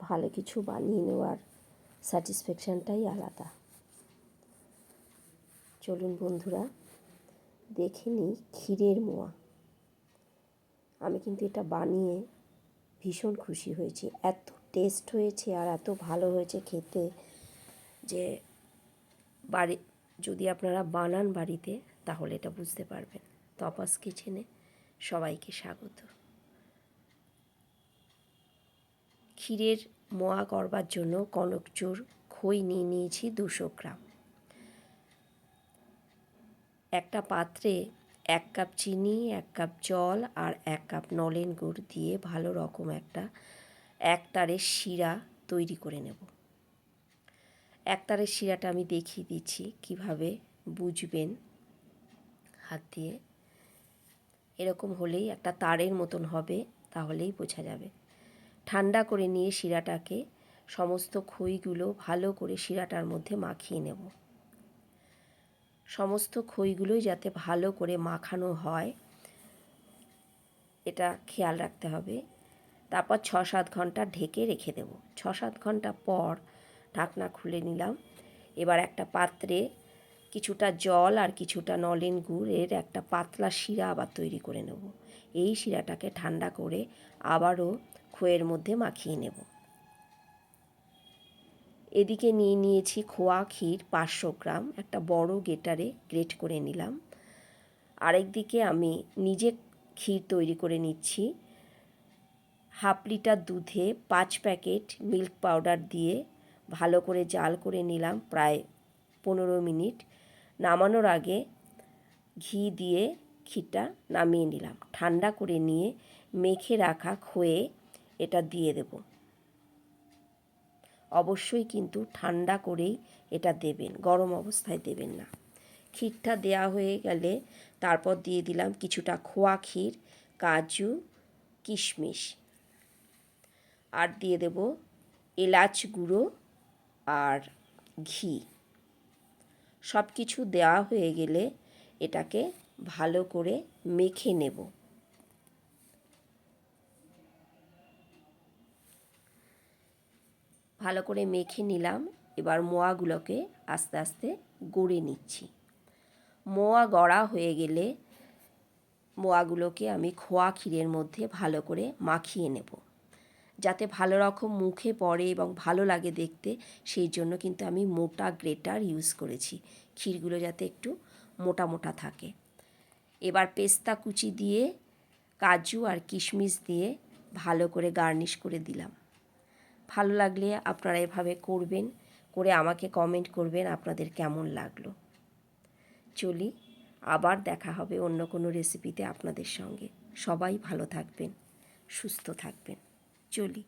ভালো কিছু বানিয়ে নেওয়ার স্যাটিসফ্যাকশানটাই আলাদা। চলুন বন্ধুরা, দেখে নিই ক্ষীরের মোয়া। আমি কিন্তু এটা বানিয়ে ভীষণ খুশি হয়েছি। এত টেস্ট হয়েছে আর এত ভালো হয়েছে খেতে যে বাড়ি, যদি আপনারা বানান বাড়িতে, তাহলে এটা বুঝতে পারবেন। তপাস কিচেনে সবাইকে স্বাগত। ক্ষীরের মোয়া করবার জন্য কনকচুর খই নিয়ে নিয়েছি দুশো গ্রাম। একটা পাত্রে এক কাপ চিনি, এক কাপ জল আর এক কাপ নলেন গুড় দিয়ে ভালো রকম একটা একতারের শিরা তৈরি করে নেব। একতারের শিরাটা আমি দেখিয়ে দিচ্ছি কীভাবে বুঝবেন? হাত দিয়ে। এরকম হলেই একটা তারের মতন হবে, তাহলেই বোঝা যাবে। ঠান্ডা করে নিয়ে শিরাটাকে সমস্ত খইগুলো ভালো করে শিরাটার মধ্যে মাখিয়ে নেব। সমস্ত খইগুলোই যাতে ভালো করে মাখানো হয়, এটা খেয়াল রাখতে হবে। তারপর ছ সাত ঘণ্টা ঢেকে রেখে দেব। ছ সাত ঘণ্টা পর ঢাকনা খুলে নিলাম। এবার একটা পাত্রে কিছুটা জল আর কিছুটা নলেন গুড়ের একটা পাতলা শিরা আবার তৈরি করে নেব। এই শিরাটাকে ঠান্ডা করে আবারও খোয়ের মধ্যে মাখিয়ে নেব। এদিকে নিয়ে নিয়েছি খোয়া ক্ষীর পাঁচশো গ্রাম, একটা বড় গেটারে গ্রেট করে নিলাম। আরেক দিকে আমি নিজে ক্ষীর তৈরি করে নিচ্ছি। হাফ লিটার দুধে পাঁচ প্যাকেট মিল্ক পাউডার দিয়ে ভালো করে জাল করে নিলাম প্রায় পনেরো মিনিট। নামানোর আগে ঘি দিয়ে ক্ষীরটা নামিয়ে নিলাম। ঠান্ডা করে নিয়ে মেখে রাখা খয়ে এটা দিয়ে দেব। অবশ্যই কিন্তু ঠান্ডা করেই এটা দেবেন, গরম অবস্থায় দেবেন না। ক্ষীরটা দেয়া হয়ে গেলে তারপর দিয়ে দিলাম কিছুটা খোয়া ক্ষীর, কাজু, কিশমিশ। আর দিয়ে দেব এলাচ গুঁড়ো আর ঘি। সব কিছু দেওয়া হয়ে গেলে এটাকে ভালো করে মেখে নেব। ভালো করে মেখে নিলাম। এবার মোয়াগুলোকে আস্তে আস্তে গড়ে নিচ্ছি। মোয়া গড়া হয়ে গেলে মোয়াগুলোকে আমি খোয়া ক্ষীরের মধ্যে ভালো করে মাখিয়ে নেব। যাতে ভালো রকম মুখে পড়ে এবং ভালো লাগে দেখতে, সেই জন্য কিন্তু আমি মোটা গ্রেটার ইউজ করেছি। ক্ষীরগুলো যাতে একটু মোটা মোটা থাকে। এবার পেস্তা কুচি দিয়ে, কাজু আর কিশমিশ দিয়ে ভালো করে গার্নিশ করে দিলাম। ভালো লাগলে আপনারা এভাবে করবেন, করে আমাকে কমেন্ট করবেন আপনাদের কেমন লাগল। চলি, আবার দেখা হবে অন্য কোনো রেসিপিতে আপনাদের সঙ্গে। সবাই ভালো থাকবেন, সুস্থ থাকবেন। চলি।